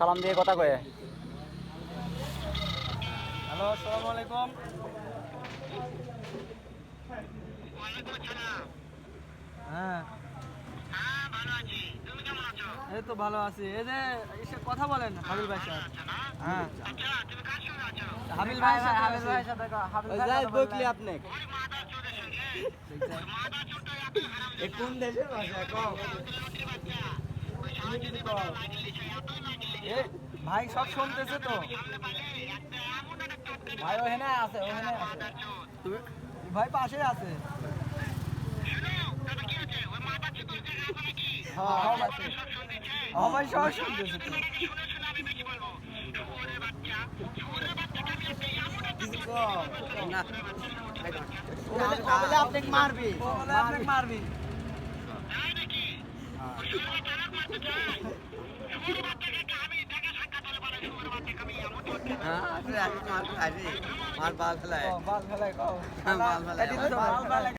সালাম দিয়ে কথা কয়ে। হ্যালো আসসালামু আলাইকুম। হ্যাঁ। এই তো ভালো আছি। এই যে এসে কথা বলেন হাবিল ভাই সাহেব হ্যাঁ। হাবিল ভাই হাবিল ভাই ওই যাই বকলি আপনি কোন দেশের ভাষা? কম ভাই সব শুনতেছে তো ভাই ওখানে আছে ওখানে আছে ভাই পাশে আছে হ্যাঁ হ্যাঁ ভাই সব শুনতেছে না মারবি আপনি মারবি হ্যাঁ? বাল ফেলায়। বাল ফেলাই কও। বাল ফেলায়।